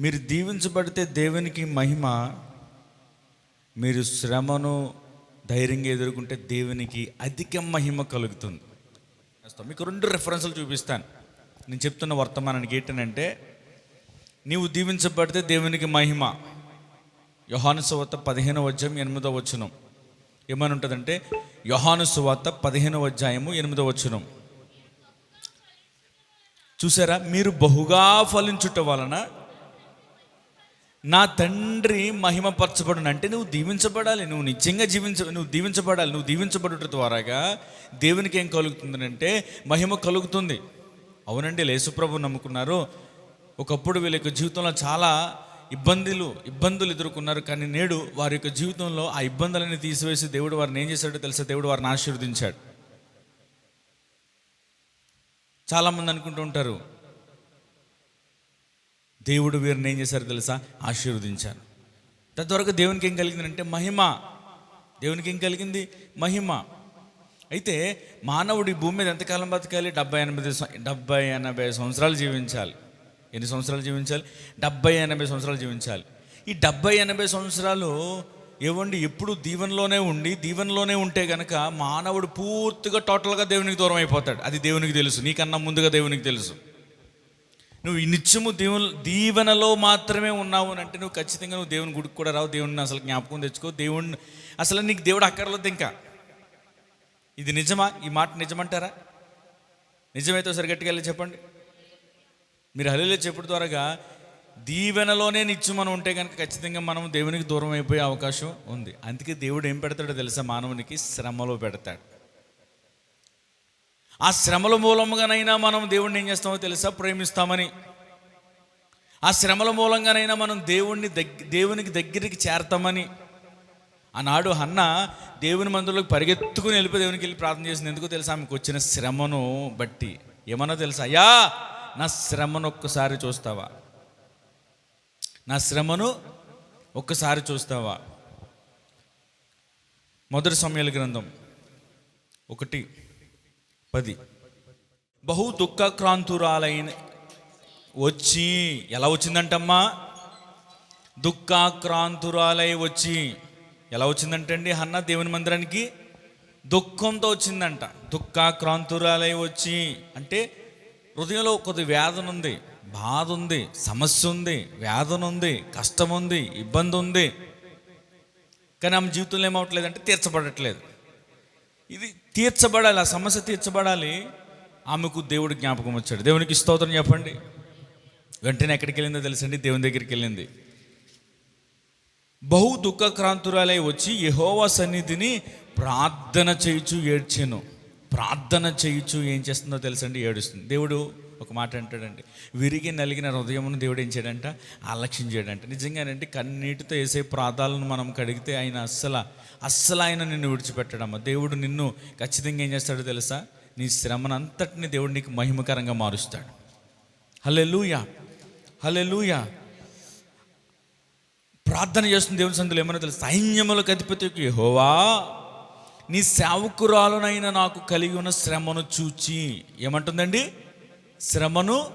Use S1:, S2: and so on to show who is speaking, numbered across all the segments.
S1: మీరు దీవించబడితే దేవునికి మహిమ మీరు శ్రమను ధైర్యంగా ఎదుర్కొంటే దేవునికి అధిక మహిమ కలుగుతుంది. మీకు రెండు రెఫరెన్సులు చూపిస్తాను. నేను చెప్తున్న వర్తమానానికి ఏంటంటే నీవు దీవించబడితే దేవునికి మహిమ. యోహాను సువార్త పదిహేను అధ్యాయం ఎనిమిదో వచనం. ఏమని ఉంటుందంటే యోహాను సువార్త పదిహేను అధ్యాయము ఎనిమిదో వచనం. చూసారా? మీరు బహుగా ఫలించుట వలన నా తండ్రి మహిమపరచబడును అంటే నువ్వు దీవించబడాలి నువ్వు నిజంగా జీవించ నువ్వు దీవించబడాలి నువ్వు దీవించబడుట ద్వారాగా దేవునికి ఏం కలుగుతుంది అంటే మహిమ కలుగుతుంది. అవునండి లేసుప్రభు నమ్ముకున్నారు. ఒకప్పుడు వీళ్ళ యొక్క జీవితంలో చాలా ఇబ్బందులు ఇబ్బందులు ఎదుర్కొన్నారు. కానీ నేడు వారి యొక్క జీవితంలో ఆ ఇబ్బందులన్నీ తీసివేసి దేవుడు వారిని ఏం చేశాడో తెలుసా? దేవుడు వారిని ఆశీర్వదించాడు. చాలామంది అనుకుంటూ ఉంటారు దేవుడు వీరిని ఏం చేశారు తెలుసా? ఆశీర్వదించారు. తద్వరకు దేవునికి ఏం కలిగిందంటే మహిమ. దేవునికి ఏం కలిగింది? మహిమ. అయితే మానవుడు ఈ భూమి మీద ఎంతకాలం బతకాలి? డెబ్బై ఎనభై డెబ్బై ఎనభై సంవత్సరాలు జీవించాలి. ఎన్ని సంవత్సరాలు జీవించాలి? డెబ్బై ఎనభై సంవత్సరాలు జీవించాలి. ఈ డెబ్బై ఎనభై సంవత్సరాలు ఏవండి? ఎప్పుడు దీవెనలోనే ఉండి దీవెనలోనే ఉంటే గనక మానవుడు పూర్తిగా టోటల్గా దేవునికి దూరం అయిపోతాడు. అది దేవునికి తెలుసు. నీకన్నా ముందుగా దేవునికి తెలుసు. నువ్వు నిత్యము దేవుని దీవెనలో మాత్రమే ఉన్నావు అని అంటే నువ్వు ఖచ్చితంగా నువ్వు దేవుని గుడికి కూడా రావు. దేవుడిని అసలు జ్ఞాపకం తెచ్చుకో. దేవుణ్ణి అసలు నీకు దేవుడు అక్కర్లేదు ఇంకా. ఇది నిజమా? ఈ మాట నిజమంటారా? నిజమైతే ఒకసారి గట్టిగా వెళ్ళి చెప్పండి. మీరు హలీలో చెప్పుడు ద్వారాగా దీవెనలోనే నిత్యం మనం ఉంటే కనుక ఖచ్చితంగా మనం దేవునికి దూరం అయిపోయే అవకాశం ఉంది. అందుకే దేవుడు ఏం పెడతాడో తెలుసా? మానవునికి శ్రమలో పెడతాడు. ఆ శ్రమల మూలంగానైనా మనం దేవుణ్ణి ఏం చేస్తామో తెలుసా? ప్రేమిస్తామని. ఆ శ్రమల మూలంగానైనా మనం దేవుణ్ణి దగ్గ దేవునికి దగ్గరికి చేరతామని. ఆనాడు అన్న దేవుని మందులోకి పరిగెత్తుకుని వెళ్ళిపోయి దేవునికి వెళ్ళి ప్రార్థన చేసింది. ఎందుకు తెలుసా? ఆమెకు వచ్చిన శ్రమను బట్టి. ఏమన్నా తెలుసా? అయ్యా నా శ్రమను ఒక్కసారి చూస్తావా? నా శ్రమను ఒక్కసారి చూస్తావా? మొదటి సమయాల గ్రంథం ఒకటి. పది. బహు దుఃఖక్రాంతురాలైన వచ్చి ఎలా వచ్చిందంటమ్మా? దుఃఖాక్రాంతురాలై వచ్చి ఎలా వచ్చిందంటండి హన్న దేవుని మందిరానికి? దుఃఖంతో వచ్చిందంట. దుఃఖాక్రాంతురాలై వచ్చి అంటే హృదయంలో కొద్ది వేదన ఉంది బాధ ఉంది సమస్య ఉంది వేదన ఉంది కష్టం ఉంది ఇబ్బంది ఉంది కానీ ఆమె జీవితంలో ఏమవట్లేదు అంటే తీర్చబడట్లేదు. ఇది తీర్చబడాలి ఆ సమస్య తీర్చబడాలి. ఆమెకు దేవుడు జ్ఞాపకం వచ్చాడు. దేవునికి స్తోత్రం చెప్పండి. వెంటనే ఎక్కడికి వెళ్ళిందో తెలుసండి దేవుని దగ్గరికి వెళ్ళింది. బహు దుఃఖక్రాంతురాలై వచ్చి యహోవా సన్నిధిని ప్రార్థన చేయుచు ఏడ్చాను. ప్రార్థన చేయుచు ఏం చేస్తుందో తెలుసండి? ఏడుస్తుంది. దేవుడు ఒక మాట అంటాడండి. విరిగి నలిగిన హృదయమును దేవుడు ఏం చేయడంట? ఆలక్ష్యం చేయడంట. నిజంగానండి కన్నీటితో వేసే ప్రాతాలను మనం కడిగితే ఆయన అస్సలు అస్సలు ఆయన నిన్ను విడిచిపెట్టడమ్మా. దేవుడు నిన్ను ఖచ్చితంగా ఏం చేస్తాడో తెలుసా? నీ శ్రమనంతటిని దేవుడు నీకు మహిమకరంగా మారుస్తాడు. హలే లూయా హలే లూయా ప్రార్థన చేస్తున్న దేవుని సందులో ఏమన్నా తెలుసు? సైన్యములకు అధిపతికి హోవా నీ సేవకురాలనైనా నాకు కలిగి ఉన్న శ్రమను చూచి. ఏమంటుందండి? శ్రమను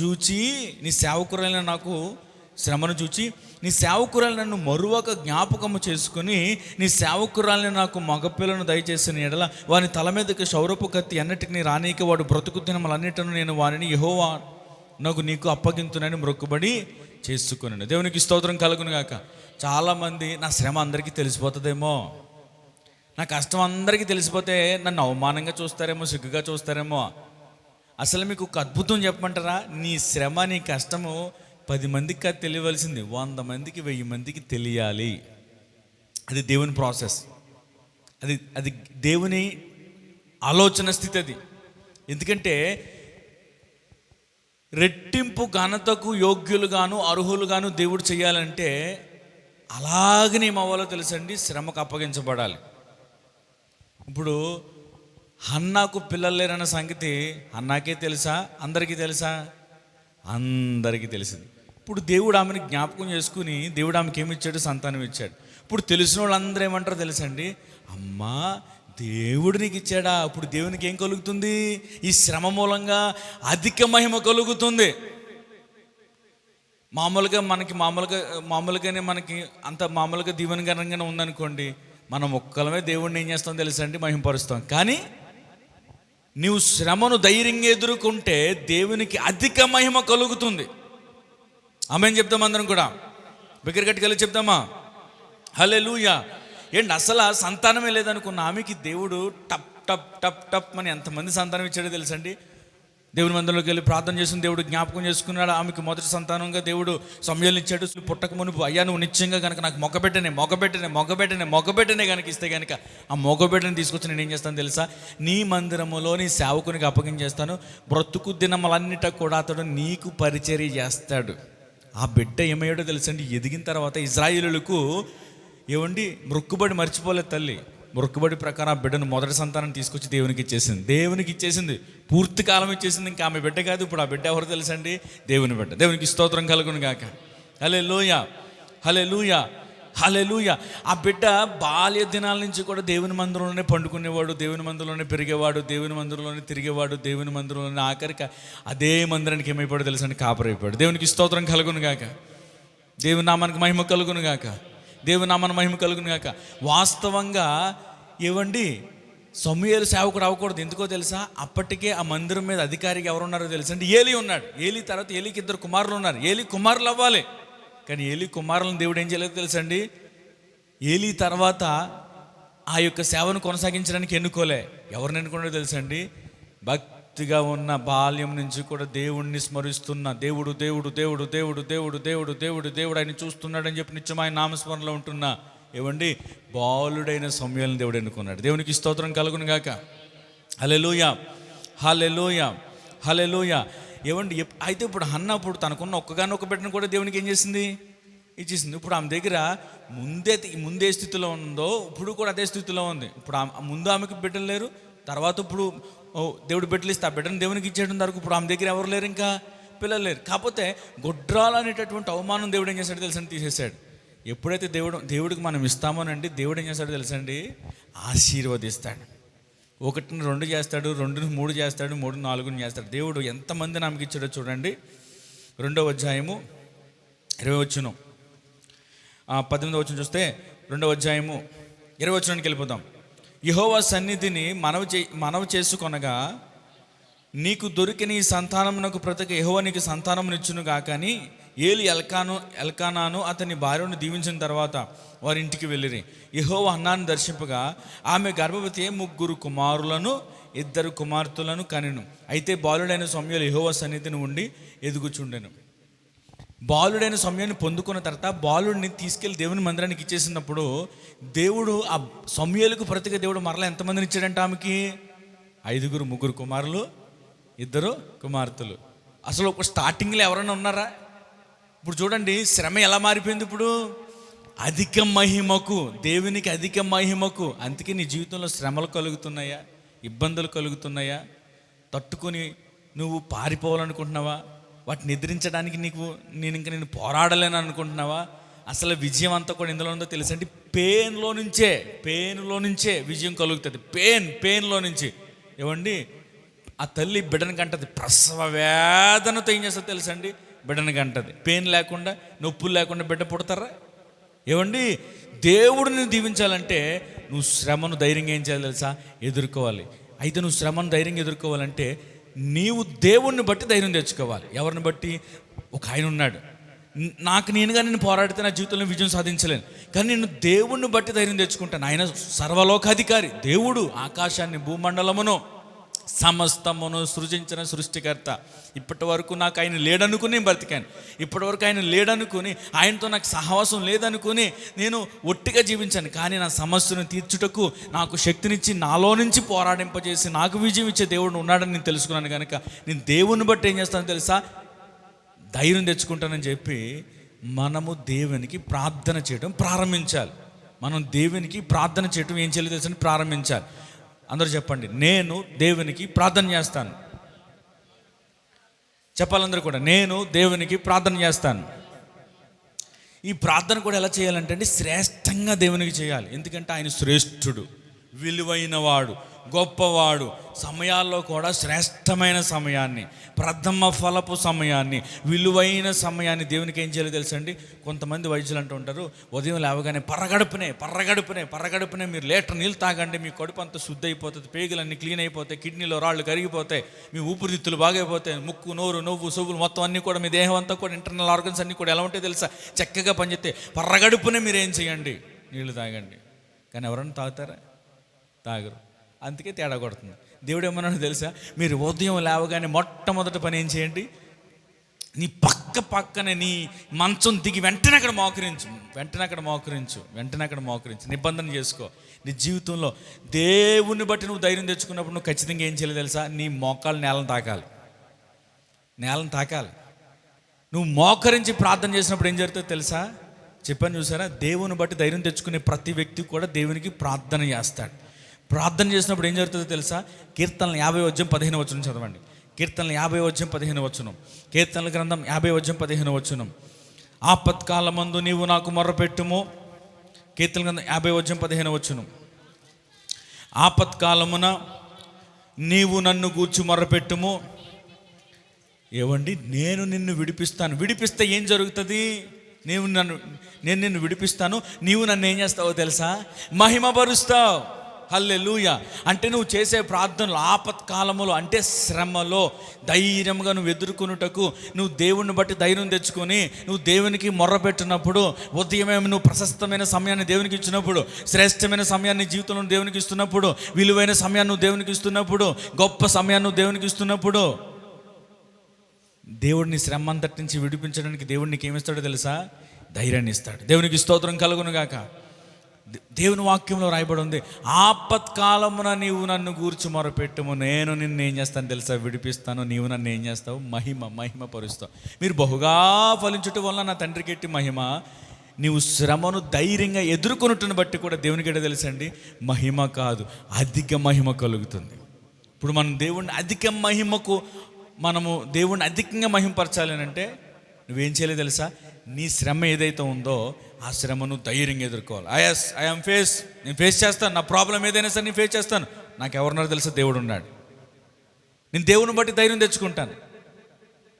S1: చూచి నీ సేవకురాలైన నాకు శ్రమను చూచి నీ సేవకురాలు నన్ను మరువక జ్ఞాపకము చేసుకుని నీ సేవకురాలని నాకు మగపిల్లను దయచేసిన ఎడల వాని తల మీదకి శౌరపు కత్తి అన్నిటికీ రానీకి వాడు బ్రతుకు దినములన్నిటిని నేను వారిని యహోవా నాకు నీకు అప్పగింతునని మొక్కుబడి చేసుకున్నాను దేవునికి స్తోత్రం కలుగును గాక చాలామంది నా శ్రమ అందరికీ తెలిసిపోతుందేమో. నా కష్టం అందరికీ తెలిసిపోతే నన్ను అవమానంగా చూస్తారేమో సిగ్గుగా చూస్తారేమో. అసలు మీకు ఒక అద్భుతం చెప్పమంటారా? నీ శ్రమ నీ కష్టము పది మందికి కాదు తెలియవలసింది. వంద మందికి వెయ్యి మందికి తెలియాలి. అది దేవుని ప్రాసెస్. అది అది దేవుని ఆలోచన స్థితి అది. ఎందుకంటే రెట్టింపు ఘనతకు యోగ్యులుగాను అర్హులుగాను దేవుడు చేయాలంటే అలాగనే ఏమవ్వాలో తెలుసండి శ్రమకు అప్పగించబడాలి. ఇప్పుడు హన్నాకు పిల్లలు లేరన్న సంగతి అన్నాకే తెలుసా? అందరికీ తెలుసా? అందరికీ తెలిసింది. ఇప్పుడు దేవుడు ఆమెను జ్ఞాపకం చేసుకుని దేవుడు ఆమెకి ఏమి ఇచ్చాడు? సంతానం ఇచ్చాడు. ఇప్పుడు తెలిసిన వాళ్ళందరూ ఏమంటారు తెలుసండి? అమ్మా దేవుడు నీకు ఇచ్చాడా? ఇప్పుడు దేవునికి ఏం కలుగుతుంది? ఈ శ్రమ మూలంగా అధిక మహిమ కలుగుతుంది. మామూలుగా మనకి మామూలుగా మామూలుగానే మనకి అంత మామూలుగా దీవెనకరంగానే ఉందనుకోండి మనం ఒక్కలమే దేవుడిని ఏం చేస్తాం తెలుసా అండి మహింపరుస్తాం. కానీ నీవు శ్రమను ధైర్యంగా ఎదుర్కొంటే దేవునికి అధిక మహిమ కలుగుతుంది. ఆమె చెప్తాం అందరం కూడా? బిగ్గర కట్టుకెళ్ళి చెప్తామా? హలే లూయా ఏంటి అసలు సంతానమే లేదనుకున్న ఆమెకి దేవుడు టప్ టప్ టప్ టప్ అని ఎంతమంది సంతానం ఇచ్చాడో తెలుసండి? దేవుని మందిరంలోకి వెళ్ళి ప్రార్థన చేసిన దేవుడు జ్ఞాపకం చేసుకున్నాడు. ఆమెకి మొదటి సంతానంగా దేవుడు సమయాలు ఇచ్చాడు. పుట్టక మునుపు అయ్యా నువ్వు నిత్యంగా కనుక నాకు మొగబెట్టనే మొగబెట్టనే మొగబెట్టనే మొగబెట్టనే కనుక ఇస్తే కనుక ఆ మొగబెట్టని తీసుకొచ్చి నేను ఏం చేస్తాను తెలుసా? నీ మందిరములో నీ సేవకునికి అప్పగించేస్తాను. బ్రతుకు దినములన్నిట కూడా అతడు నీకు పరిచర్య చేస్తాడు. ఆ బిడ్డ ఏమయ్యాడో తెలుసండి? ఎదిగిన తర్వాత ఇజ్రాయిలులకు ఏమండి మొక్కుబడి మర్చిపోలేదు తల్లి. మొక్కుబడి ప్రకారం ఆ బిడ్డను మొదటి సంతానం తీసుకొచ్చి దేవునికి ఇచ్చేసింది. దేవునికి ఇచ్చేసింది. పూర్తి కాలం ఇచ్చేసింది. ఇంకా ఆమె బిడ్డ కాదు. ఇప్పుడు ఆ బిడ్డ ఎవరు తెలుసండి? దేవుని బిడ్డ. దేవునికి స్తోత్రం కలుగును గాక. హలే లూయ హలే లూయ హలే లూయ ఆ బిడ్డ బాల్య దినాల నుంచి కూడా దేవుని మందిరంలోనే పండుకునేవాడు దేవుని మందిరంలోనే పెరిగేవాడు దేవుని మందిరంలోనే తిరిగేవాడు దేవుని మందిరంలోనే ఆఖరికి అదే మందిరానికి ఏమైపోయాడు తెలుసండి? కాపరైపోయాడు దేవునికి స్తోత్రం కలుగును గాక. దేవుని నామానికి మహిమ కలుగును గాక. దేవుని మహిమ కలుగును గాక. వాస్తవంగా ఇవ్వండి. సమూహలు సేవకుడు అవ్వకూడదు. ఎందుకో తెలుసా? అప్పటికే ఆ మందిరం మీద అధికారికి ఎవరు ఉన్నారో తెలుసా. అంటే ఏలి ఉన్నాడు. ఏలి తర్వాత ఏలికి ఇద్దరు కుమారులు ఉన్నారు. ఏలి కుమారులు అవ్వాలి. కానీ ఏలి కుమారులను దేవుడు ఏం చేయలేదు తెలుసండి? ఏలి తర్వాత ఆ యొక్క సేవను కొనసాగించడానికి ఎన్నుకోలే. ఎవరిని ఎన్నుకున్నాడో తెలుసండి? భక్తిగా ఉన్న బాల్యం నుంచి కూడా దేవుణ్ణి స్మరిస్తున్న దేవుడు దేవుడు దేవుడు దేవుడు దేవుడు దేవుడు దేవుడు దేవుడు ఆయన చూస్తున్నాడని చెప్పి నిత్యం ఆయన నామస్మరణలో ఉంటున్నా ఏవండి? బాలుడైన సమయాలను దేవుడు ఎన్నుకున్నాడు. దేవునికి స్తోత్రం కలుగును గాక. హలెలుయ హలెలుయ హలెలుయ ఏమండి అయితే ఇప్పుడు హన్న ఇప్పుడు తనకున్న ఒక్కగానొక్క బిడ్డను కూడా దేవునికి ఏం చేసింది? ఇచ్చేసింది. ఇప్పుడు ఆమె దగ్గర ముందే ముందే స్థితిలో ఉందో ఇప్పుడు కూడా అదే స్థితిలో ఉంది. ఇప్పుడు ఆమె ముందు ఆమెకి బిడ్డలు లేరు. తర్వాత ఇప్పుడు ఓ దేవుడు బిడ్డలు ఇస్తే ఆ బిడ్డను దేవునికి ఇచ్చేయడం వరకు ఇప్పుడు ఆమె దగ్గర ఎవరు లేరు ఇంకా? పిల్లలు లేరు. కాకపోతే గొడ్రాలు అనేటటువంటి అవమానం దేవుడు ఏం చేశాడు తెలుసండి తీసేశాడు. ఎప్పుడైతే దేవుడు దేవుడికి మనం ఇస్తామోనండి దేవుడు ఏం చేస్తాడో తెలుసండి? ఆశీర్వదిస్తాడు. ఒకటిని రెండు చేస్తాడు రెండుని మూడు చేస్తాడు మూడు నాలుగుని చేస్తాడు. దేవుడు ఎంతమంది నమ్మకి ఇచ్చాడో చూడండి. రెండవ అధ్యాయము ఇరవై వచ్చును. పద్దెనిమిది వచ్చిన చూస్తే రెండవ అధ్యాయము ఇరవై వచ్చినానికి వెళ్ళిపోతాం యహోవా సన్నిధిని మనవి చే మనవి చేసుకొనగా నీకు దొరికిన ఈ సంతానమునకు ప్రతిక యహోవా నీకు సంతానమునిచ్చును కాకని ఏలి ఎల్కాను ఎల్కానాను అతని భార్యను దీవించిన తర్వాత వారి ఇంటికి వెళ్ళిరి. యహోవ అన్నాన్ని దర్శింపగా ఆమె గర్భవతి ముగ్గురు కుమారులను ఇద్దరు కుమార్తెలను కనెను. అయితే బాలుడైన సమయంలో యహోవ సన్నిధిని ఉండి ఎదుగుచుండెను. బాలుడైన సమయాన్ని పొందుకున్న తర్వాత బాలుడిని తీసుకెళ్ళి దేవుని మందిరానికి ఇచ్చేసినప్పుడు దేవుడు ఆ సమయాలకు ప్రతిగా దేవుడు మరలా ఎంతమందిని ఇచ్చాడంట ఆమెకి? ఐదుగురు ముగ్గురు కుమారులు ఇద్దరు కుమార్తెలు. అసలు ఒక స్టార్టింగ్లో ఎవరైనా ఉన్నారా? ఇప్పుడు చూడండి శ్రమ ఎలా మారిపోయింది ఇప్పుడు? అధిక మహిమకు దేవునికి అధిక మహిమకు. అందుకే నీ జీవితంలో శ్రమలు కలుగుతున్నాయా? ఇబ్బందులు కలుగుతున్నాయా? తట్టుకొని నువ్వు పారిపోవాలనుకుంటున్నావా? వాటిని ఎదిరించడానికి నీకు నేను ఇంకా నేను పోరాడలేను అనుకుంటున్నావా? అసలు విజయం అంతా కూడా ఎందులో ఉందో తెలుసు అంటే పెయిన్లో నుంచే పెయిన్లో నుంచే విజయం కలుగుతుంది. పెయిన్ పెయిన్లో నుంచి. ఏమండి? ఆ తల్లి బిడ్డను కంటది. ప్రసవ వేదనతో ఏం చేస్తా తెలుసండి? బిడ్డను కంటది. పెయిన్ లేకుండా నొప్పులు లేకుండా బిడ్డ పుడతారా? ఏమండి? దేవుడిని దీవించాలంటే నువ్వు శ్రమను ధైర్యంగా ఏం చేయాలి తెలుసా? ఎదుర్కోవాలి. అయితే నువ్వు శ్రమను ధైర్యంగా ఎదుర్కోవాలంటే నీవు దేవుణ్ణి బట్టి ధైర్యం తెచ్చుకోవాలి. ఎవరిని బట్టి? ఒక ఆయన ఉన్నాడు. నాకు నేనుగా నేను పోరాడితే నా జీవితంలో విజయం సాధించలేను. కానీ నేను దేవుణ్ణి బట్టి ధైర్యం తెచ్చుకుంటాను. ఆయన సర్వలోకాధికారి దేవుడు ఆకాశాన్ని భూమండలమును. సమస్తమును సృజించిన సృష్టికర్త. ఇప్పటి వరకు నాకు ఆయన లేడనుకుని బ్రతికాను. ఇప్పటి వరకు ఆయన లేడనుకుని ఆయనతో నాకు సహవాసం లేదనుకుని నేను ఒట్టిగా జీవించాను. కానీ నా సమస్యను తీర్చుటకు నాకు శక్తినిచ్చి నాలో నుంచి పోరాడింపజేసి నాకు విజయం ఇచ్చే దేవుడు ఉన్నాడని నేను తెలుసుకున్నాను కనుక నేను దేవుని బట్టి ఏం చేస్తానో తెలుసా? ధైర్యం తెచ్చుకుంటానని చెప్పి మనము దేవునికి ప్రార్థన చేయడం ప్రారంభించాలి. మనం దేవునికి ప్రార్థన చేయటం ఏం చేయలేదు తెలుసని ప్రారంభించాలి. అందరూ చెప్పండి నేను దేవునికి ప్రార్థన చేస్తాను. చెప్పాలందరూ కూడా నేను దేవునికి ప్రార్థన చేస్తాను. ఈ ప్రార్థన కూడా ఎలా చేయాలంటే అండి శ్రేష్టంగా దేవునికి చేయాలి. ఎందుకంటే ఆయన శ్రేష్ఠుడు విలువైన వాడు గొప్పవాడు. సమయాల్లో కూడా శ్రేష్టమైన సమయాన్ని ప్రథమ ఫలపు సమయాన్ని విలువైన సమయాన్ని దేవునికి ఏం చేయాలో తెలుసండి? కొంతమంది వైద్యులు అంటూ ఉంటారు ఉదయం లేవగానే పరగడుపునే పరగడుపునే పరగడుపునే మీరు లీటర్ నీళ్ళు తాగండి మీ కడుపు అంతా శుద్ధి అయిపోతుంది పేగులన్నీ క్లీన్ అయిపోతాయి కిడ్నీలో రాళ్ళు కరిగిపోతాయి మీ ఊపిరితిత్తులు బాగైపోతాయి ముక్కు నోరు నవ్వు సొవ్వులు మొత్తం అన్నీ కూడా మీ దేహం అంతా కూడా ఇంటర్నల్ ఆర్గన్స్ అన్నీ కూడా ఎలా ఉంటే తెలుసా? చక్కగా పనిచేస్తే పర్రగడుపునే మీరు ఏం చేయండి? నీళ్ళు తాగండి. కానీ ఎవరన్నా తాగుతారా? తాగరు. అందుకే తేడా కొడుతుంది. దేవుడు ఏమన్నాడు తెలుసా? మీరు ఉదయం లేవగానే మొట్టమొదటి పని ఏం చేయండి? నీ పక్క పక్కన నీ మంచం దిగి వెంటనే అక్కడ మోకరించు. వెంటనే అక్కడ మోకరించు. వెంటనే అక్కడ మోకరించు. నిబంధన చేసుకో. నీ జీవితంలో దేవుని బట్టి నువ్వు ధైర్యం తెచ్చుకున్నప్పుడు నువ్వు ఖచ్చితంగా ఏం చేయలేదు తెలుసా? నీ మోకాలు నేలను తాకాలి. నేలను తాకాలి. నువ్వు మోకరించి ప్రార్థన చేసినప్పుడు ఏం జరుగుతుందో తెలుసా? చెప్పాను చూసారా? దేవుని బట్టి ధైర్యం తెచ్చుకునే ప్రతి వ్యక్తి కూడా దేవునికి ప్రార్థన చేస్తాడు. ప్రార్థన చేసినప్పుడు ఏం జరుగుతుందో తెలుసా? కీర్తనలు యాభై వచ్చం పదిహేను వచ్చును చదవండి. కీర్తనలు యాభై వచ్చం పదిహేను వచ్చును కీర్తనల గ్రంథం యాభై వచ్చం పదిహేను వచ్చును ఆపత్కాలమందు నీవు నాకు మొర్రపెట్టుము కీర్తన గ్రంథం యాభై వచ్చం పదిహేను వచ్చును ఆపత్కాలమున నీవు నన్ను కూర్చు మొర్రపెట్టుము ఏవండి? నేను నిన్ను విడిపిస్తాను. విడిపిస్తే ఏం జరుగుతుంది? నీవు నన్ను నేను నిన్ను విడిపిస్తాను. నీవు నన్ను ఏం చేస్తావో తెలుసా? మహిమపరుస్తావు. హల్లెలూయ. అంటే నువ్వు చేసే ప్రార్థనలు ఆపత్కాలములో అంటే శ్రమలో ధైర్యంగా నువ్వు ఎదుర్కొనుటకు నువ్వు దేవుణ్ణి బట్టి ధైర్యం తెచ్చుకొని నువ్వు దేవునికి మొర్రపెట్టినప్పుడు ఉదయమే నువ్వు ప్రశస్తమైన సమయాన్ని దేవునికి ఇచ్చినప్పుడు శ్రేష్టమైన సమయాన్ని జీవితంలో దేవునికి ఇస్తున్నప్పుడు విలువైన సమయాన్ని నువ్వు దేవునికి ఇస్తున్నప్పుడు గొప్ప సమయాన్ని నువ్వు దేవునికి ఇస్తున్నప్పుడు దేవుడిని శ్రమ అంతటి నుంచి విడిపించడానికి దేవుడు నీకు ఏమిస్తాడో తెలుసా? ధైర్యాన్ని ఇస్తాడు. దేవునికి స్తోత్రం కలుగును గాక దేవుని వాక్యంలో రాయబడి ఉంది ఆపత్కాలమున నీవు నన్ను గూర్చి మొరపెట్టుము. నేను నిన్ను ఏం చేస్తాను తెలుసా? విడిపిస్తాను. నీవు నన్ను ఏం చేస్తావు? మహిమ మహిమ పరుస్తావు. మీరు బహుగా ఫలించుట వల్ల నా తండ్రికి ఎట్టి మహిమ. నీవు శ్రమను ధైర్యంగా ఎదుర్కొనుటను బట్టి కూడా దేవునికి ఏంటో తెలుసండి? మహిమ కాదు అధిక మహిమ కలుగుతుంది. ఇప్పుడు మనం దేవుణ్ణి అధిక మహిమకు మనము దేవుణ్ణి అధికంగా మహిమపరచాలి అంటే నువ్వేం చేయలేదు తెలుసా? నీ శ్రమ ఏదైతే ఉందో ఆ శ్రమను ధైర్యంగా ఎదుర్కోవాలి. ఐఎస్ ఐఎమ్ ఫేస్ నేను ఫేస్ చేస్తాను. నా ప్రాబ్లం ఏదైనా సరే నేను ఫేస్ చేస్తాను. నాకు ఎవరున్నారో తెలుసా? దేవుడు ఉన్నాడు. నేను దేవుని బట్టి ధైర్యం తెచ్చుకుంటాను.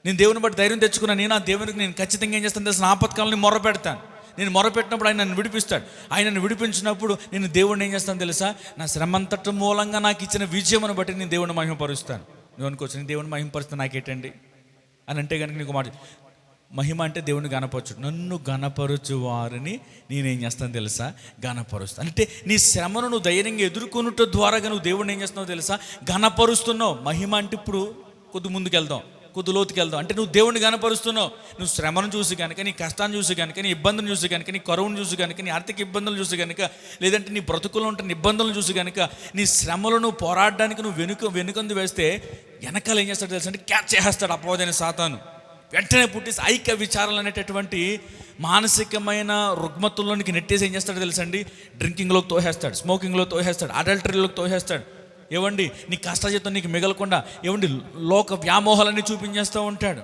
S1: నేను దేవుని బట్టి ధైర్యం తెచ్చుకున్నాను నేను ఆ దేవునికి నేను ఖచ్చితంగా ఏం చేస్తాను తెలుసు? ఆపత్కాలని మొర పెడతాను. నేను మొర పెట్టినప్పుడు ఆయన నన్ను విడిపిస్తాడు. ఆయన నన్ను విడిపించినప్పుడు నేను దేవుడిని ఏం చేస్తాను తెలుసా? నా శ్రమంతటి మూలంగా నాకు ఇచ్చిన విజయమును బట్టి నేను దేవుని మహిమపరుస్తాను. నువ్వు అనుకోవచ్చు నేను దేవుని మహిమపరుస్తాను. నాకేటండి? అని అంటే కనుక నీకు మాట మహిమ అంటే దేవుని గణపరచు నన్ను గనపరచు వారిని నేనేం చేస్తాను తెలుసా? గణపరుస్తాను అంటే నీ శ్రమను నువ్వు ధైర్యంగా ఎదుర్కొనుట ద్వారా నువ్వు దేవుడిని ఏం చేస్తున్నావు తెలుసా? గనపరుస్తున్నావు మహిమ అంటే ఇప్పుడు కొద్ది ముందుకెళ్దాం కొద్ది లోతుకెళ్దాం. అంటే నువ్వు దేవుడిని గణపరుస్తున్నావు నువ్వు శ్రమను చూసి కనుక నీ కష్టాన్ని చూసి కనుక నీ ఇబ్బందులు చూసి కనుక నీ కరువును చూసి కనుక నీ ఆర్థిక ఇబ్బందులు చూసి కనుక లేదంటే నీ బ్రతుకులో ఉంటున్న ఇబ్బందులను చూసి కనుక నీ శ్రమలను పోరాడడానికి నువ్వు వెనుక వెనుకందు వేస్తే వెనకాల ఏం చేస్తాడు తెలుసా? అంటే క్యాచ్ చేస్తాడు అపోదైన సాతాను. వెంటనే పుట్టేసి ఐక్య విచారాలు అనేటటువంటి మానసికమైన రుగ్మతుల్లోనికి నెట్టేసి ఏం చేస్తాడు తెలుసండి? డ్రింకింగ్లోకి తోహేస్తాడు స్మోకింగ్లో తోహేస్తాడు అడల్టరీలోకి తోహేస్తాడు ఏవండి? నీ కష్టజీతం నీకు మిగలకుండా ఏవండి? లోక వ్యామోహాలన్నీ చూపించేస్తూ ఉంటాడు.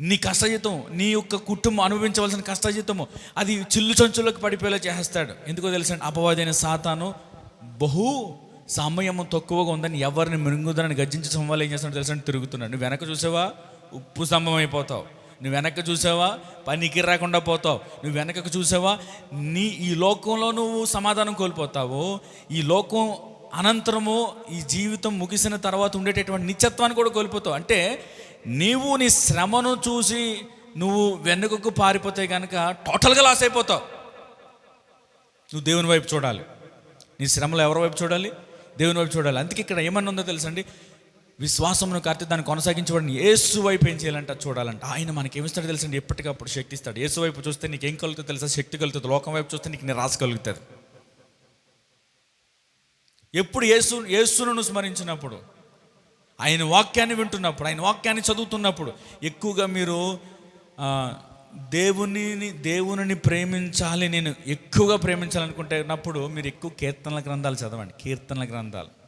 S1: నీ కష్టజీతం నీ యొక్క కుటుంబం అనుభవించవలసిన కష్టజీతము అది చిల్లు చంచులకు పడిపోయేలా చేస్తాడు ఎందుకో తెలుసండి? అపవాదైన సాతాను బహు సమయం తక్కువగా ఉందని ఎవరిని మృంగుదని గర్జించడం వల్ల ఏం చేస్తాడు తెలుసండి? తిరుగుతున్నాడు. నువ్వు వెనక చూసావా? ఉప్పు స్తంభం అయిపోతావు. నువ్వు వెనక చూసావా? పనికి రాకుండా పోతావు. నువ్వు వెనకకు చూసావా? నీ ఈ లోకంలో నువ్వు సమాధానం కోల్పోతావు. ఈ లోకం అనంతరము ఈ జీవితం ముగిసిన తర్వాత ఉండేటటువంటి నిత్యత్వాన్ని కూడా కోల్పోతావు. అంటే నీవు నీ శ్రమను చూసి నువ్వు వెనుకకు పారిపోతే కనుక టోటల్గా లాస్ అయిపోతావు. నువ్వు దేవుని వైపు చూడాలి. నీ శ్రమలో ఎవరి వైపు చూడాలి? దేవుని వైపు చూడాలి. అందుకే ఇక్కడ ఏమన్నా ఉందో తెలుసండి విశ్వాసమును కార్తీ దాన్ని కొనసాగించబడిన ఏసు వైపు ఏం చేయాలంట చూడాలంట. ఆయన మనకి ఏమిస్తాడు తెలుసండి? ఎప్పటికప్పుడు శక్తి ఇస్తాడు. ఏసు వైపు చూస్తే నీకు ఏం కలుగుతుంది తెలుసా? శక్తి కలుగుతుంది. లోకం వైపు చూస్తే నీకు నిరాశ కలుగుతుంది. ఎప్పుడు యేసు యేసును స్మరించినప్పుడు ఆయన వాక్యాన్ని వింటున్నప్పుడు ఆయన వాక్యాన్ని చదువుతున్నప్పుడు ఎక్కువగా మీరు దేవుని దేవునిని దేవునిని ప్రేమించాలి నేను ఎక్కువగా ప్రేమించాలనుకుంటున్నప్పుడు మీరు ఎక్కువ కీర్తనల గ్రంథాలు చదవండి. కీర్తనల గ్రంథాలు.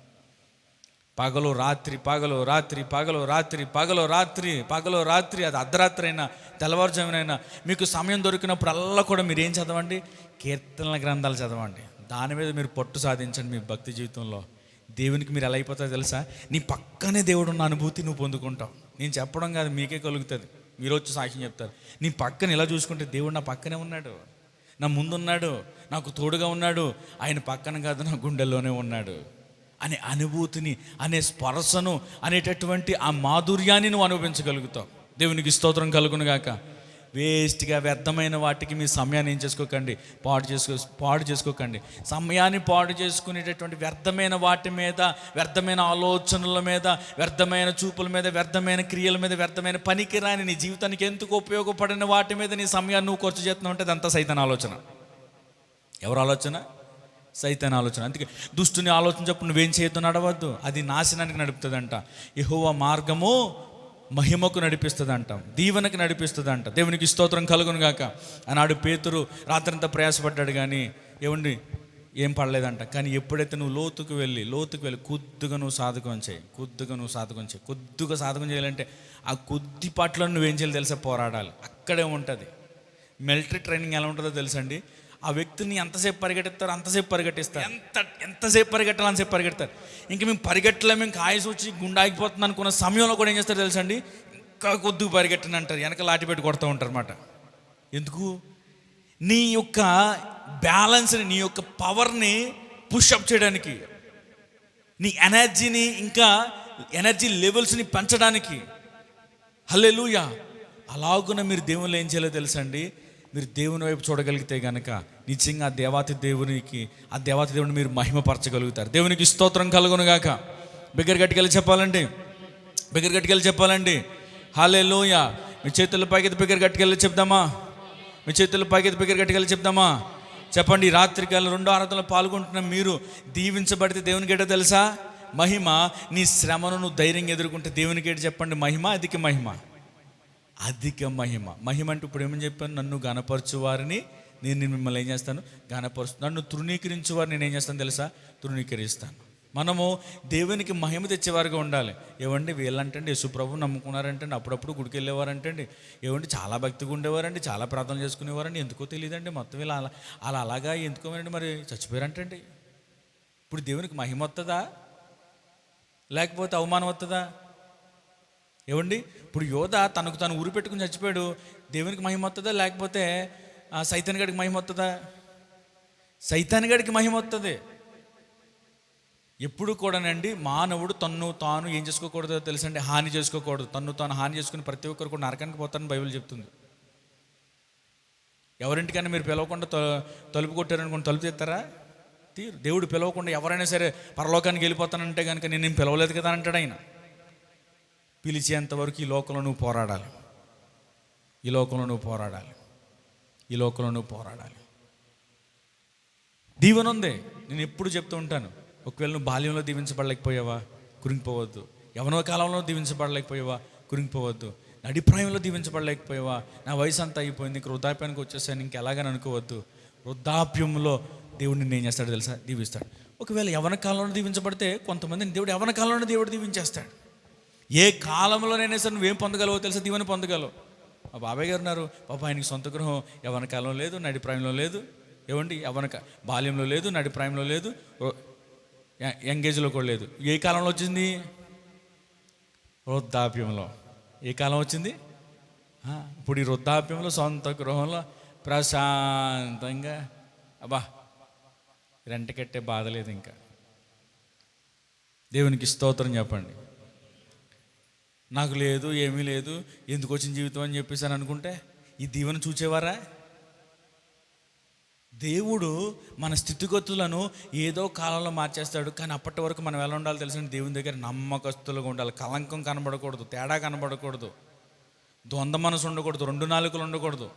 S1: పగలు రాత్రి పగలు రాత్రి పగలు రాత్రి పగలు రాత్రి పగలు రాత్రి. అది అర్ధరాత్రి అయినా తెల్లవారుజామునైనా మీకు సమయం దొరికినప్పుడల్లా కూడా మీరు ఏం చదవండి? కీర్తనల గ్రంథాలు చదవండి. దాని మీద మీరు పట్టు సాధించండి మీ భక్తి జీవితంలో. దేవునికి మీరు ఎలా అయిపోతారో తెలుసా? నీ పక్కనే దేవుడు ఉన్న అనుభూతి నువ్వు పొందుకుంటావు. నేను చెప్పడం కాదు మీకే కలుగుతుంది. మీరు వచ్చి సాక్ష్యం చెప్తారు. నీ పక్కన ఇలా చూసుకుంటే దేవుడు నా పక్కనే ఉన్నాడు. నా ముందున్నాడు నాకు తోడుగా ఉన్నాడు. ఆయన పక్కన కాదు నా గుండెల్లోనే ఉన్నాడు. అనే అనుభూతిని అనే స్పర్శను అనేటటువంటి ఆ మాధుర్యాన్ని నువ్వు అనుభవించగలుగుతావు. దేవునికి స్తోత్రం కలుగును గాక వేస్ట్గా వ్యర్థమైన వాటికి మీ సమయాన్ని ఏం చేసుకోకండి? పాడు చేసుకో పాడు చేసుకోకండి. సమయాన్ని పాడు చేసుకునేటటువంటి వ్యర్థమైన వాటి మీద వ్యర్థమైన ఆలోచనల మీద వ్యర్థమైన చూపుల మీద వ్యర్థమైన క్రియల మీద వ్యర్థమైన పనికిరాని నీ జీవితానికి ఎందుకు ఉపయోగపడిన వాటి మీద నీ సమయాన్ని నువ్వు ఖర్చు చేస్తున్నావు అంటే అదంతా సైతాన్ ఆలోచన. ఎవరు ఆలోచన? సైతాన్ ఆలోచన. అందుకే దుష్టుని ఆలోచించప్పుడు నువ్వేం చేయొద్దు నడవద్దు. అది నాశనానికి నడుపుతుందంట. యెహోవా మార్గము మహిమకు నడిపిస్తుందంట. దీవెనకి నడిపిస్తుందంట. దేవునికి స్తోత్రం కలుగును గాక. ఆనాడు పేతురు రాత్రంతా ప్రయాసపడ్డాడు కానీ ఏమండి ఏం పడలేదంట. కానీ ఎప్పుడైతే నువ్వు లోతుకు వెళ్ళి లోతుకు వెళ్ళి కొద్దిగా నువ్వు సాధకం చేయి కొద్దిగా నువ్వు సాధకం చేయి కొద్దిగా సాధకం చేయాలంటే ఆ కొద్ది పట్ల నువ్వేం చేయాలి తెలుసా? పోరాడాలి. అక్కడే ఉంటుంది. మిలిటరీ ట్రైనింగ్ ఎలా ఉంటుందో తెలుసండి ఆ వ్యక్తిని ఎంతసేపు పరిగెట్టిస్తారు అంతసేపు పరిగెట్టిస్తారు. ఎంత ఎంతసేపు పరిగెట్టాలి అంతసేపు పరిగెడతారు. ఇంక మేము పరిగెట్టలేము ఇంకా ఆయుస్ వచ్చి గుండె ఆగిపోతుంది అనుకున్న సమయంలో కూడా ఏం చేస్తారు తెలుసండి? ఇంకా కొద్దిగా పరిగెట్టని అంటారు. వెనక లాటి పెట్టి కొడుతూ ఉంటారు అనమాట ఎందుకు? నీ యొక్క బ్యాలెన్స్ని నీ యొక్క పవర్ని పుష్అప్ చేయడానికి నీ ఎనర్జీని ఇంకా ఎనర్జీ లెవెల్స్ని పెంచడానికి. హల్లెలూయా. అలాగున మీరు దేవుళ్ళు ఏం చేయాలో తెలుసండి? మీరు దేవుని వైపు చూడగలిగితే గనక నిజంగా ఆ దేవాతి దేవునికి ఆ దేవాతి దేవుని మీరు మహిమపరచగలుగుతారు. దేవునికి స్తోత్రం కలుగునుగాక. బిగ్గర గట్టికెళ్ళి చెప్పాలండి. బిగ్గర గట్టికెళ్ళి చెప్పాలండి. హాలే లోయ మీ చేతుల పైకి బిగ్గర గట్టికెళ్ళి చెప్దామా? మీ చేతుల పైకి బిగ్గర గట్టికెళ్ళి చెప్దామా? చెప్పండి ఈ రాత్రికాల రెండో ఆరాధనలో పాల్గొంటున్న మీరు దీవించబడితే దేవునికి ఏంటో తెలుసా? మహిమ. నీ శ్రమను నువ్వు ధైర్యంగా ఎదుర్కొంటే దేవునికి ఏంటి చెప్పండి? మహిమ అధిక మహిమ. అధిక మహిమ. మహిమ అంటే ఇప్పుడు ఏమని చెప్పాను? నన్ను గనపరచు వారిని నేను మిమ్మల్ని ఏం చేస్తాను? గనపరుచు నన్ను తృణీకరించు వారిని నేను ఏం చేస్తాను తెలుసా? తృణీకరిస్తాను. మనము దేవునికి మహిమ తెచ్చేవారుగా ఉండాలి. ఏవండి? వీళ్ళంటండి యేసుప్రభు నమ్ముకున్నారంటండి అప్పుడప్పుడు గుడికి వెళ్ళేవారంటండి ఏవండి? చాలా భక్తిగా ఉండేవారండి చాలా ప్రార్థన చేసుకునేవారండి. ఎందుకో తెలియదండి మొత్తం వీళ్ళు అలా అలా అలాగా ఎందుకోమనండి మరి చచ్చిపోయారంటండి. ఇప్పుడు దేవునికి మహిమ వస్తుందా లేకపోతే అవమానం వస్తుందా ఏమండి? ఇప్పుడు యోధ తనకు తను ఊరు పెట్టుకుని చచ్చిపోయాడు. దేవునికి మహిమ వస్తుందా లేకపోతే ఆ సైతాన్ గడికి మహిమ వస్తుందా సైతాన్ గడికి మహిమ వస్తుంది ఎప్పుడు కూడానండి మానవుడు తన్ను తాను ఏం చేసుకోకూడదో తెలుసండి? హాని చేసుకోకూడదు. తన్ను తాను హాని చేసుకుని ప్రతి ఒక్కరు కూడా నరకానికి పోతారని బైబిల్ చెప్తుంది. ఎవరింటికైనా మీరు పిలవకుండా తలుపు కొట్టారనుకోండి తలుపు తీస్తారా? తీరు దేవుడు పిలవకుండా ఎవరైనా సరే పరలోకానికి వెళ్ళిపోతానంటే కనుక నేను పిలవలేదు కదా అంటాడు ఆయన. పిలిచేంతవరకు ఈ లోకంలో నువ్వు పోరాడాలి. ఈ లోకంలో నువ్వు పోరాడాలి. ఈ లోకంలో నువ్వు పోరాడాలి. దీవెన ఉంది. నేను ఎప్పుడు చెప్తూ ఉంటాను. ఒకవేళ నువ్వు బాల్యంలో దీవించబడలేకపోయావా? కురింగిపోవద్దు. యవనో కాలంలో దీవించబడలేకపోయావా? కురింగిపోవద్దు. నడిప్రాయంలో దీవించబడలేకపోయావా? నా వయసు అంతా అయిపోయింది. ఇంక వృద్ధాప్యానికి వచ్చేసాను. ఇంక ఎలాగని అనుకోవద్దు. వృద్ధాప్యంలో దేవుడిని నేను చేస్తాడు తెలుసా? దీవిస్తాడు. ఒకవేళ యవన కాలంలో దీవించబడితే కొంతమందిని దేవుడు యవన కాలంలో దేవుడు దీవించేస్తాడు. ఏ కాలంలోనైనా సరే నువ్వేం పొందగలవో తెలుసా? దీవెన పొందగలవు. మా బాబాయ్ గారు ఉన్నారు. పాప ఆయనకి సొంత గృహం ఎవరి కాలంలో లేదు నడిప్రాయంలో లేదు. ఏమండి ఎవరిక బాల్యంలో లేదు నడిప్రాయంలో లేదు యంగేజ్లో కూడా లేదు. ఏ కాలంలో వచ్చింది? వృద్ధాప్యంలో. ఏ కాలం వచ్చింది? ఇప్పుడు ఈ వృద్ధాప్యంలో సొంత గృహంలో ప్రశాంతంగా. అబ్బా రెంట కట్టే బాధ లేదు ఇంకా. దేవునికి స్తోత్రం చెప్పండి. నాకు లేదు ఏమీ లేదు ఎందుకు వచ్చిన జీవితం అని చెప్పేసి అని అనుకుంటే ఈ దీవెన చూచేవారా? దేవుడు మన స్థితిగతులను ఏదో కాలంలో మార్చేస్తాడు కానీ అప్పటి వరకు మనం ఎలా ఉండాలో తెలిసిన దేవుని దగ్గర నమ్మకస్తులుగా ఉండాలి. కలంకం కనబడకూడదు తేడా కనబడకూడదు ద్వంద్వ మనసు ఉండకూడదు రెండు నాలుకలు ఉండకూడదు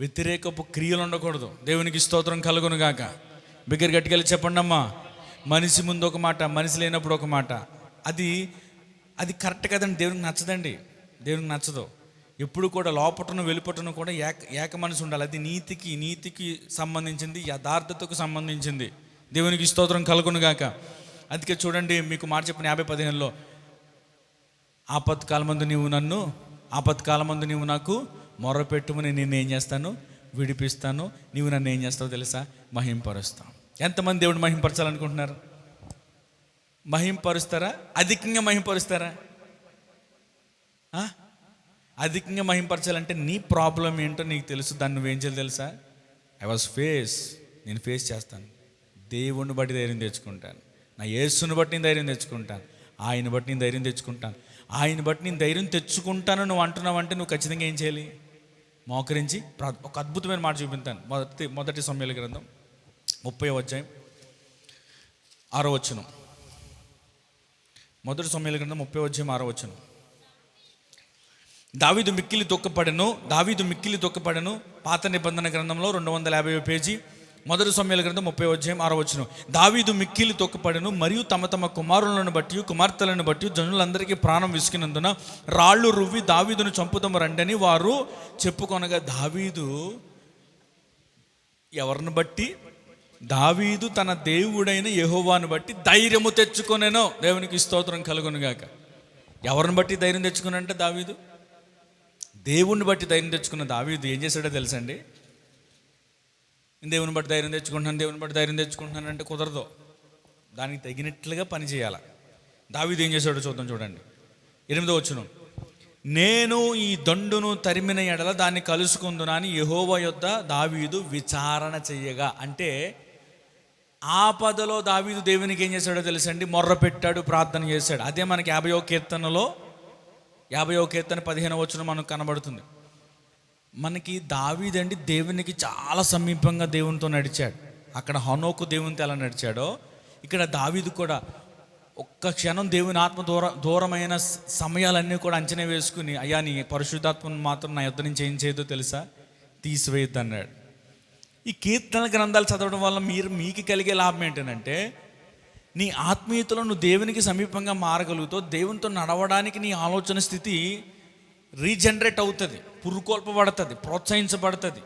S1: వ్యతిరేకపు క్రియలు ఉండకూడదు. దేవునికి స్తోత్రం కలుగును గాక. బిగ్గర గట్టికెళ్ళి చెప్పండి అమ్మా మనిషి ముందు ఒక మాట మనిషి లేనప్పుడు ఒక మాట. అది అది కరెక్ట్ కదండి. దేవునికి నచ్చదండి. దేవునికి నచ్చదు. ఎప్పుడు కూడా లోపటను వెలుపటను కూడా ఏక ఏక మనసు ఉండాలి. అది నీతికి నీతికి సంబంధించింది యథార్థతకు సంబంధించింది. దేవునికి స్తోత్రం కలుగునుగాక అందుకే చూడండి మీకు మాట చెప్పిన యాభై పదిహేనులో ఆపత్కాలమందు నీవు నన్ను ఆపత్కాలమందు నీవు నాకు మొర్రపెట్టుమని నేను ఏం చేస్తాను? విడిపిస్తాను. నీవు నన్ను ఏం చేస్తావు తెలుసా? మహింపరుస్తావు ఎంతమంది దేవుడు మహింపరచాలనుకుంటున్నారు? మహింపరుస్తారా? అధికంగా మహింపరుస్తారా? ఆ? అధికంగా మహింపరచాలంటే నీ ప్రాబ్లం ఏంటో నీకు తెలుసు. దాన్ని నువ్వేం చేయాలి తెలుసా? ఐ వాజ్ ఫేస్ నేను ఫేస్ చేస్తాను. దేవుణ్ణి బట్టి ధైర్యం తెచ్చుకుంటాను. నా యేసుని బట్టి నేను ధైర్యం తెచ్చుకుంటాను. ఆయన బట్టి నేను ధైర్యం తెచ్చుకుంటాను. ఆయన బట్టి నేను ధైర్యం తెచ్చుకుంటాను నువ్వు అంటున్నావు అంటే నువ్వు ఖచ్చితంగా ఏం చేయాలి? మోకరించి ప్రా- ఒక అద్భుతమైన మాట చూపిస్తాను మొదటి మొదటి సమయాల గ్రంథం ముప్పై అధ్యాయం ఆరో వచ్చును మొదటి సమ్మెల కింద ముప్పై అధ్యాయం ఆరో దావీదు మిక్కిలి తొక్కపడను దావీదు మిక్కిలి తొక్కపడను పాత నిబంధన గ్రంథంలో రెండు వందల యాభై పేజీ మొదటి సమయాల గ్రంథం ముప్పై అధ్యాయం ఆరో దావీదు మిక్కిలి తొక్కపడను మరియు తమ తమ కుమారులను బట్టి కుమార్తెలను బట్టి జనులందరికీ ప్రాణం విసికినందున రాళ్ళు రువ్వి దావీదును చంపుతాము రండని వారు చెప్పుకొనగా దావీదు ఎవరిని బట్టి దావీదు తన దేవుడైన యహోవాను బట్టి ధైర్యము తెచ్చుకొనేనో. దేవునికి స్తోత్రం కలుగునుగాక ఎవరిని బట్టి ధైర్యం తెచ్చుకునంటే దావీదు? దేవుణ్ణి బట్టి ధైర్యం తెచ్చుకున్న దావీదు ఏం చేశాడో తెలుసండి? దేవుని బట్టి ధైర్యం తెచ్చుకుంటున్నాను దేవుని బట్టి ధైర్యం తెచ్చుకుంటున్నాను అంటే కుదరదు. దానికి తగినట్లుగా పని చేయాలి. దావీదు ఏం చేశాడో చూద్దాం చూడండి. ఎనిమిదో వచ్చును నేను ఈ దండును తరిమిన ఎడల దాన్ని కలుసుకుందునని యహోవ యొద్ద దావీదు విచారణ చెయ్యగా. అంటే ఆపదలో దావీదు దేవునికి ఏం చేశాడో తెలుసండి? మొర్ర పెట్టాడు ప్రార్థన చేశాడు. అదే మనకి యాభయో కీర్తనలో యాభయో కీర్తన పదిహేను వచ్చిన మనకు కనబడుతుంది. మనకి దావీదండి దేవునికి చాలా సమీపంగా దేవునితో నడిచాడు. అక్కడ హనోకు దేవునితో ఎలా నడిచాడో ఇక్కడ దావీదు కూడా ఒక్క క్షణం దేవుని ఆత్మ దూర దూరమైన సమయాలన్నీ కూడా అంచనా వేసుకుని అయ్యా నీ పరిశుద్ధాత్మను మాత్రం నా యుద్ధ నుంచి ఏం చేయదో తెలుసా? తీసివేయద్దు అన్నాడు ఈ కీర్తన గ్రంథాలు చదవడం వల్ల మీరు మీకు కలిగే లాభం ఏంటంటే నీ ఆత్మీయతలో నువ్వు దేవునికి సమీపంగా మారగలుగుతావు దేవునితో నడవడానికి నీ ఆలోచన స్థితి రీజనరేట్ అవుతుంది పురుకొల్పబడుతుంది ప్రోత్సహించబడుతుంది.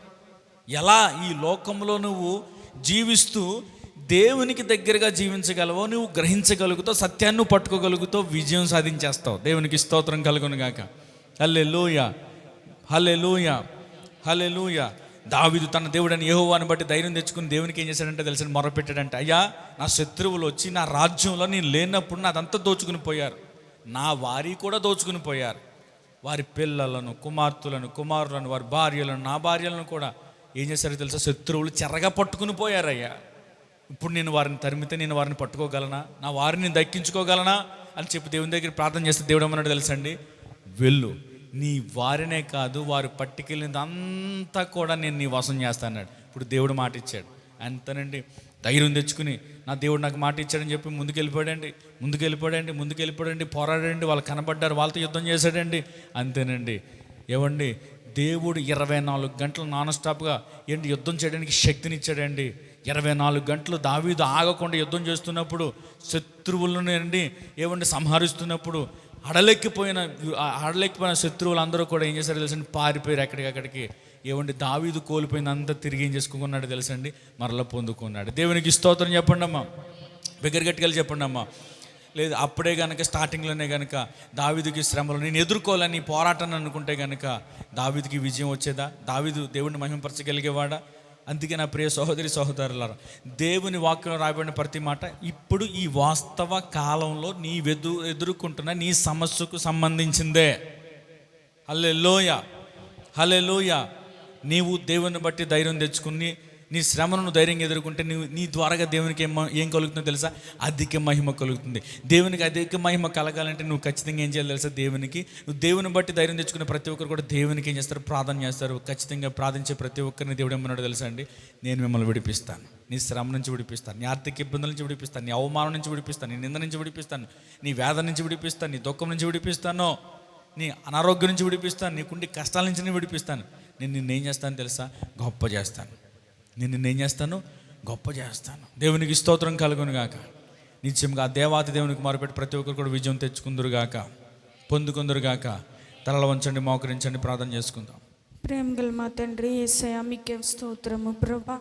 S1: ఎలా? ఈ లోకంలో నువ్వు జీవిస్తూ దేవునికి దగ్గరగా జీవించగలవో నువ్వు గ్రహించగలుగుతావు సత్యాన్ని పట్టుకోగలుగుతావు విజయం సాధించేస్తావు. దేవునికి స్తోత్రం కలుగును గాక. హల్లే లూయ హల్లే లూయ హల్లే లూయ దావిదు తన దేవుడని యెహోవాని బట్టి ధైర్యం తెచ్చుకుని దేవునికి ఏం చేశాడంటే తెలిసిన మొరపెట్టాడంటే అయ్యా నా శత్రువులు వచ్చి నా రాజ్యంలో నేను లేనప్పుడు నాదంతా దోచుకుని పోయారు. నా వారి కూడా దోచుకుని పోయారు. వారి పిల్లలను కుమార్తెలను కుమారులను వారి భార్యలను నా భార్యలను కూడా ఏం చేశారో తెలుసా? శత్రువులు చెరగా పట్టుకుని పోయారయ్యా. ఇప్పుడు నేను వారిని తరిమితే నేను వారిని పట్టుకోగలనా? నా వారిని దక్కించుకోగలనా? అని చెప్పి దేవుని దగ్గర ప్రార్థన చేస్తే దేవుడు ఏమన్నాడు తెలుసండి వెళ్ళు నీ వారినే కాదు వారు పట్టుకెళ్ళింది అంతా కూడా నేను నీ వసం చేస్తాన్నాడు ఇప్పుడు దేవుడు మాట ఇచ్చాడు. అంతనండి ధైర్యం తెచ్చుకుని నా దేవుడు నాకు మాట ఇచ్చాడని చెప్పి ముందుకెళ్ళిపోయాడండి ముందుకెళ్ళిపోయాడండి ముందుకెళ్ళిపోయాడండి పోరాడండి వాళ్ళు కనబడ్డారు వాళ్ళతో యుద్ధం చేశాడండి. అంతేనండి ఏమండి దేవుడు ఇరవై నాలుగు గంటలు నాన్ స్టాప్గా ఏంటి యుద్ధం చేయడానికి శక్తినిచ్చాడండి. ఇరవై నాలుగు గంటలు దావీదు ఆగకుండా యుద్ధం చేస్తున్నప్పుడు శత్రువులను అండి ఏమండి సంహరిస్తున్నప్పుడు అడలెక్కిపోయిన ఆ అడలెక్కిపోయిన శత్రువులు అందరూ కూడా ఏం చేశారు తెలుసండి? పారిపోయారు ఎక్కడికక్కడికి. ఏమండి దావీదు కోల్పోయింది అంతా తిరిగి ఏం చేసుకున్నాడు తెలుసండి? మరలా పొందుకున్నాడు. దేవునికి స్తోత్రం చెప్పండి అమ్మా బిగ్గర గట్టిగా చెప్పండి అమ్మా లేదు అప్పుడే కనుక స్టార్టింగ్లోనే కనుక దావీదుకి శ్రమలు నేను ఎదుర్కోవాలని పోరాటాన్ని అనుకుంటే కనుక దావీదుకి విజయం వచ్చేదా? దావీదు దేవుడిని మహిమపరచగలిగేవాడా? అందుకే నా ప్రియ సహోదరి సహోదరులారా దేవుని వాక్యం రాయబడిన ప్రతి మాట ఇప్పుడు ఈ వాస్తవ కాలంలో నీ వెదు ఎదుర్కొంటున్న నీ సమస్యకు సంబంధించిందే. హలే లోయ హలే లోయ నీవు దేవుని బట్టి ధైర్యం తెచ్చుకుని నీ శ్రమను ధైర్యంగా ఎదుర్కొంటే నీ నీ ద్వారాగా దేవునికి ఏం ఏం కలుగుతుందో తెలుసా? అధిక మహిమ కలుగుతుంది. దేవునికి అధిక మహిమ కలగాలంటే నువ్వు ఖచ్చితంగా ఏం చేయాలి తెలుసా? దేవునికి. నువ్వు దేవుని బట్టి ధైర్యం తెచ్చుకునే ప్రతి ఒక్కరు కూడా దేవునికి ఏం చేస్తారు? ప్రార్థన చేస్తారు. ఖచ్చితంగా ప్రార్థించే ప్రతి ఒక్కరిని దేవుడు ఏమన్నాడు తెలుసా అండి? నేను మిమ్మల్ని విడిపిస్తాను. నీ శ్రమ నుంచి విడిపిస్తాను. నీ ఆర్థిక ఇబ్బందుల నుంచి విడిపిస్తాను. నీ అవమానం నుంచి విడిపిస్తాను. నీ నింద నుంచి విడిపిస్తాను. నీ వేదన నుంచి విడిపిస్తాను. నీ దుఃఖం నుంచి విడిపిస్తాను. నీ అనారోగ్యం నుంచి విడిపిస్తాను. నీకుండి కష్టాల నుంచి నేను విడిపిస్తాను. నేను నిన్నేం చేస్తాను తెలుసా? గొప్ప చేస్తాను. నేను నిన్నేం చేస్తాను గొప్ప చేస్తాను. దేవునికి స్తోత్రం కలుగును గాక. నిత్యంగా ఆ దేవాతి దేవునికి మొరపెట్టి ప్రతి ఒక్కరు కూడా విజయం తెచ్చుకుందరు గాక. పొందుకుందరు గాక. వంచండి మోకరించండి ప్రార్థన చేసుకుందాం.
S2: ప్రేమ గల మా తండ్రి ఏసయా మీకే స్తోత్రము ప్రభా.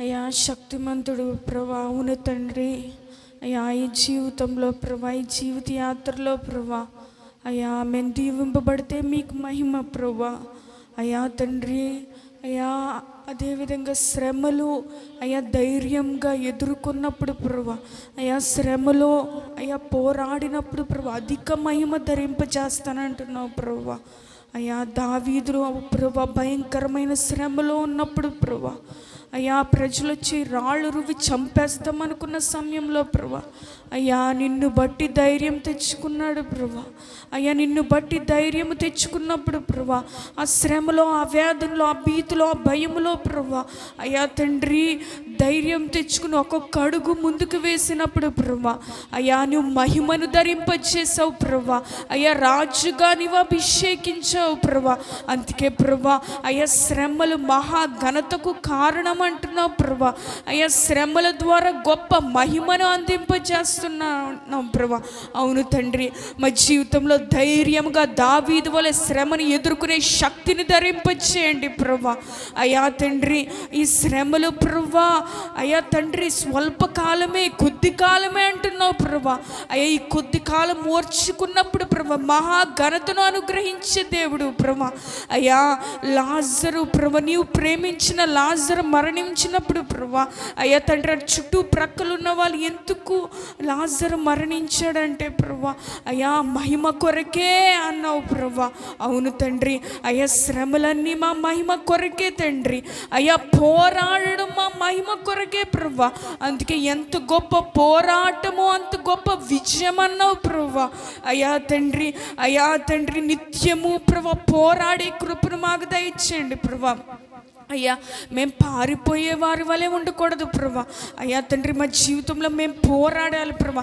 S2: అయా శక్తిమంతుడు ప్రభా అవును తండ్రి. అయ్యా ఈ జీవితంలో ప్రభా ఈ జీవిత యాత్రలో ప్రభా. అయ్యా మేము దీవింపబడితే మీకు మహిమ ప్రభా. అయ్యా తండ్రి. అయ్యా అదేవిధంగా శ్రమలు అయ్యా ధైర్యంగా ఎదుర్కొన్నప్పుడు ప్రభా అయా శ్రమలో అయా పోరాడినప్పుడు ప్రభా అధిక మహిమ ధరింపజేస్తానంటున్నావు ప్రభా. అయా దావీదులు ప్రభా భయంకరమైన శ్రమలో ఉన్నప్పుడు ప్రభా అయ్యా ప్రజలు వచ్చి రాళ్ళు రువి చంపేస్తాం అనుకున్న సమయంలో ప్రభా. అయ్యా నిన్ను బట్టి ధైర్యం తెచ్చుకున్నాడు ప్రభా. అయ్యా నిన్ను బట్టి ధైర్యం తెచ్చుకున్నప్పుడు ప్రభా ఆ శ్రమలో ఆ వేదనలో ఆ భీతిలో ఆ భయములో ప్రభా. అయ్యా తండ్రి ధైర్యం తెచ్చుకుని ఒక్కొక్క అడుగు ముందుకు వేసినప్పుడు ప్రభా అయ్యా నువ్వు మహిమను ధరింపచేసావు ప్రభా అయ్యా రాజుగా నువ్వు అభిషేకించావు ప్రభా. అందుకే ప్రభా అయ్యా శ్రమలు మహా ఘనతకు కారణం అంటున్నావు ప్రభా. అయ్యా శ్రమల ద్వారా గొప్ప మహిమను అందింపజేస్తున్నావు ప్రభా. అవును తండ్రి మా జీవితంలో ధైర్యంగా దావీదు వల్ల శ్రమను ఎదుర్కొనే శక్తిని ధరింపచేయండి ప్రభా. అయ్యా తండ్రి ఈ శ్రమలు ప్రభా అయ్యా తండ్రి స్వల్పకాలమే కొద్ది కాలమే అంటున్నావు ప్రభా. అయ్యా ఈ కొద్ది కాలం ఓర్చుకున్నప్పుడు ప్రభా మహా ఘనతను అనుగ్రహించే దేవుడు ప్రభా. అయ్యా లాజరు ప్రభ నీవు ప్రేమించిన లాజరు మరణించినప్పుడు ప్రభా. అయ్యా తండ్రి చుట్టూ ప్రక్కలు ఉన్న వాళ్ళు ఎందుకు లాజరు మరణించాడంటే ప్రభా. అయ్యా మహిమ కొరకే అన్నావు ప్రభా. అవును తండ్రి అయ్యా శ్రమలన్నీ మా మహిమ కొరకే తండ్రి. అయ్యా పోరాడడం మా మహిమ కొరకే ప్రభా. అందుకే ఎంత గొప్ప పోరాటమో అంత గొప్ప విజయం అన్నావు ప్రభా. అయ్యా తండ్రి అయ్యా తండ్రి నిత్యము ప్రభా పోరాడే కృపను మాకు దయచేయండి ప్రభా. అయ్యా మేము పారిపోయే వారి వలె ఉండకూడదు ప్రభా. అయ్యా తండ్రి మా జీవితంలో మేము పోరాడాలి ప్రభా.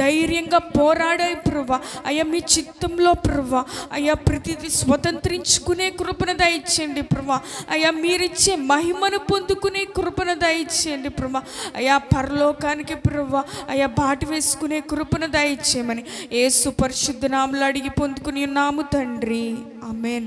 S2: ధైర్యంగా పోరాడాలి ప్రభా. అయ్యా మీ చిత్తంలో ప్రభా. అయ్యా ప్రతిదీ స్వతంత్రించుకునే కృపను దయచేయండి ప్రభా. అయ్యా మీరిచ్చే మహిమను పొందుకునే కృపను దయచేయండి ప్రభా. అయ్యా పరలోకానికి ప్రభా. అయ్యా బాటి వేసుకునే కృపను దయచేయమని. ఏ సుపరిశుద్ధ నామలు అడిగి పొందుకుని ఉన్నాము తండ్రి. ఆమెన్.